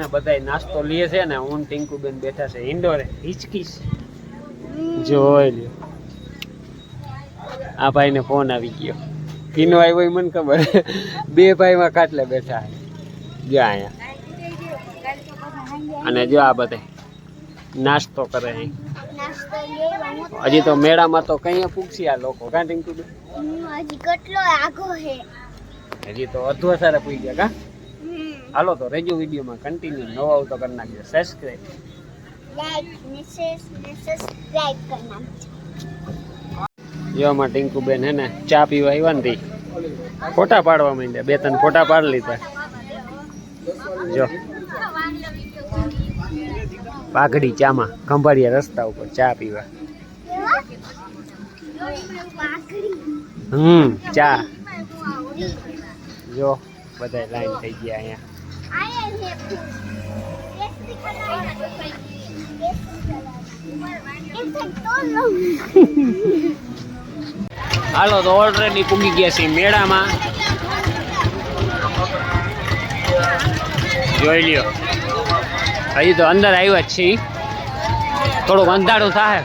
ને બધા નાસ્તો લે છે ને હું ટિંકુબેન બેઠા છે ઇન્ડોરે હિચકીશ જોઈ લ્યો. આ ભાઈને ફોન આવી ગયો. કિનો આવ્યો એ મને ખબર. બે ભાઈમાં કાટલે બેઠા જો અહીંયા. અને જો આ બધે નાસ્તો કરે હજી તો મેળામાં તો કઈ પૂછશે આ લોકો કાં ટિંકુબેન? હજી કેટલો આગો હે હજી તો અધો સારા પૂઈ ગયા કા? હાલો તો રેજો વિડીયોમાં કન્ટિન્યુ નવો આવતો કરી નાખજો. સબસ્ક્રાઈબ જેવામાં ટિંકુબેન હે ને ચા પીવા આવ્યા ને ફોટા પાડવા માંડ્યા. બે ત્રણ ફોટા પાડી લીધા. જો. પાઘડી ચામાં ખંભાળિયા રસ્તા ઉપર ચા પીવા. હમ ચા. જો બધા લાઈન થઈ ગયા અહીંયા. હાલો, તો ઓલરેડી પૂગી ગયા છે મેળામાં. જોઈ લ્યો. હજી તો અંદર આવ્યા જ છે ઈ. થોડુંક અંધારું થાય.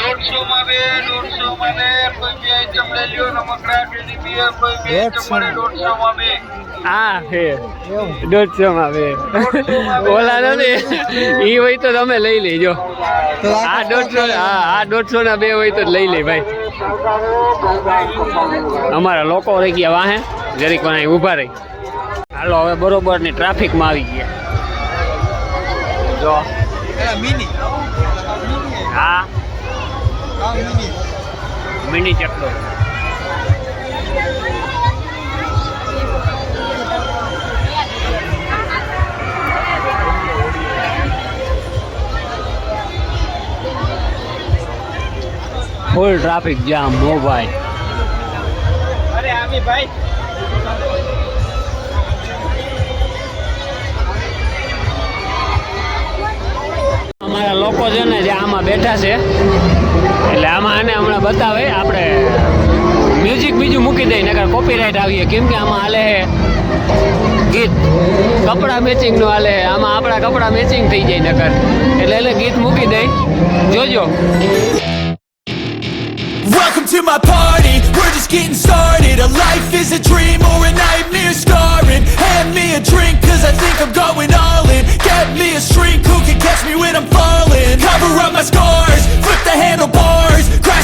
માં બે દોઢસો બે કોઈ બી આઈટમ લઈ લ્યો રમકડા ટેડી બિયર કોઈ બી આઈટમ મળે દોઢસો બે. હા છે. દોઢસોમાં બે. ઓલા નથી. એ હોય તો તમે લઈ લેજો. આ દોઢસો હા આ દોઢસો ના બે હોય તો લઈ લે ભાઈ. અમારા લોકો રહી ગયા વાહે. જરીક વાહે ઊભા રહી. હાલો હવે બરોબરની ટ્રાફિકમાં આવી ગયા. જો. હા. મિની ચકડો ફૂલ ટ્રાફિક જામ નો ભાઈ અરે આમી ભાઈ. અમારા લોકો છે ને જે આમાં બેઠા છે એટલે આમાં આને હમણાં બતાવે આપણે મ્યુઝિક બીજું મૂકી દઈએ નકર કોપીરાઇટ આવીએ કેમ કે આમાં હાલે છે ગીત કપડા મેચિંગ નું હાલે છે. આમાં આપણા કપડા મેચિંગ થઈ જાય નકર એટલે એટલે ગીત મૂકી દઈ જોજો Welcome to my party, we're just getting started A life is a dream or a nightmare scarring Hand me a drink cause I think I'm going all in Get me a shrink who can catch me when I'm falling Cover up my scars, flip the handlebars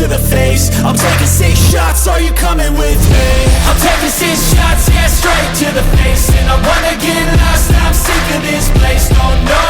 to the face. I'm taking six shots, are you coming with me? I'm taking six shots, yeah, straight to the face. And I wanna get lost, I'm sick of this place. Don't know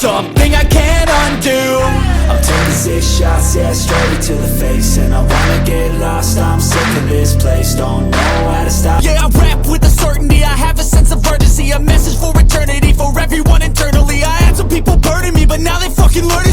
Something I can't undo I'm taking six shots, yeah, straight to the face And I wanna get lost, I'm sick of this place Don't know how to stop Yeah, I rap with a certainty. I have a sense of urgency. A message for eternity for everyone internally. I had some people burning me, but now they fucking learn to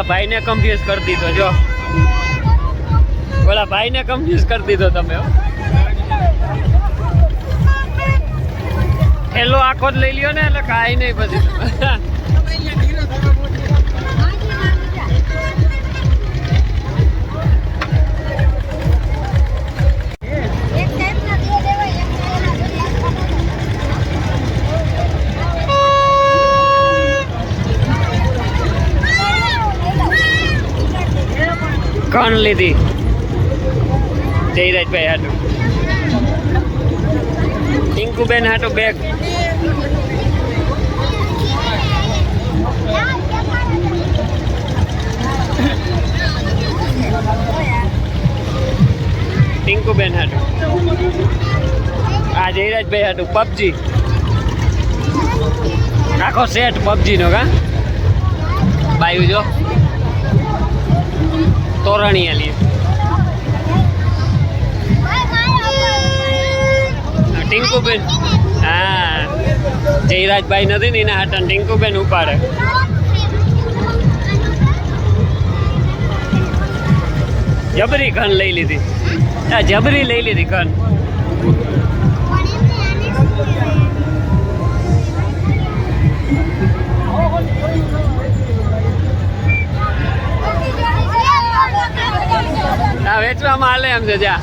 ઓલા ભાઈને confuse કરી દીધો જો ઓલા ભાઈને confuse કરી દીધો તમે. ઠેલો આખો જ લઈ લ્યો ને એટલે કાંઈ નહીં પછી કણ લીધી. જયરાજભાઈ હાટું. ટિંકુબેન હાટું બેગ ટિંકુબેન હાટું. આ જયરાજભાઈ હાટું, પબજી. આખો સેટ પબજી નો કા. બાયુ જો. તોરણીયા લીએ ટિંકુબેન, હા. જયરાજભાઈ નથી ને એના હાટન ટિંકુબેન ઉપાડે. જબરી ઘન લઈ લીધી. જબરી લઈ લીધી ઘન. આ માલે એમ છે જા.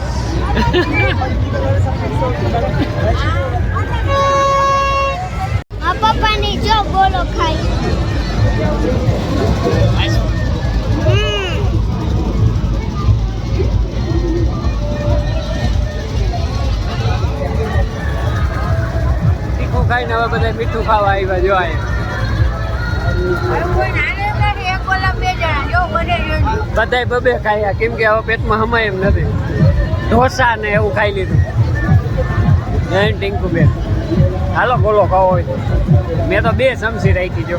પપ્પાની જો ખાઈ. તીખું ખાઈને હવે બધા મીઠું ખાવા આવ્યા જો આ બધાય બબે ખાયા. કેમ કે હવે પેટમાં હમાય એમ નથી. ઢોસા ને એવું ખાઈ લીધું. જય ટીંકુ બેન. હાલો બોલો ખાવો હોય તો. મેં તો બે ચમચી રાખી જો.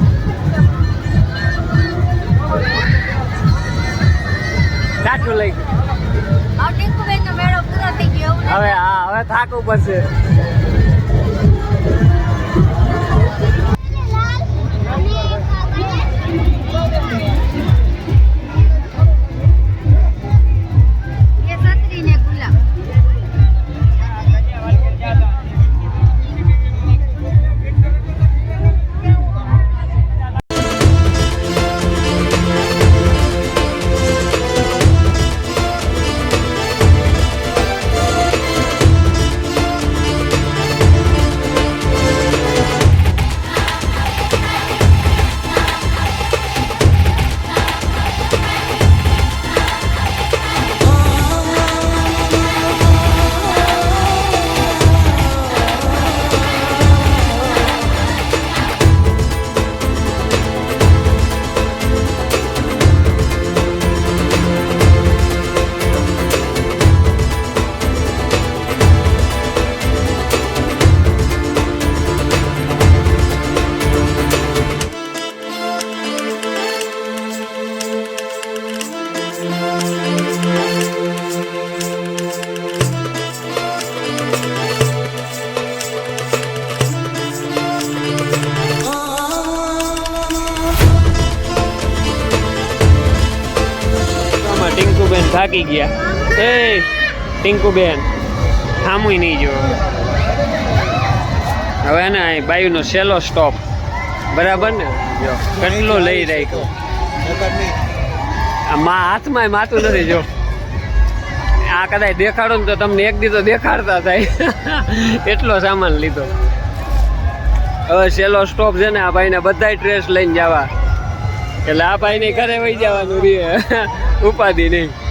સાચું લઈ ગયું. હવે હા હવે થાકવું પડશે. થાકી ગયા. એ ટિંકુબેન થામુય નહીં જો હવે ને અહીં બાયુનો સેલો સ્ટોપ બરાબર ને? જો કેટલો લઈ રાખ્યો. આ મા હાથમાં માતું નથી જો. આ કદાચ દેખાડો ને તો તમને એક દી તો દેખાડતા થાય. એટલો સામાન લીધો. હવે છેલ્લો સ્ટોપ છે ને આ ભાઈને બધાય ટ્રેસ લઈને જવા. એટલે આ ભાઈને ઘરે વહી જવાનું રે ઉપાધિ નહીં.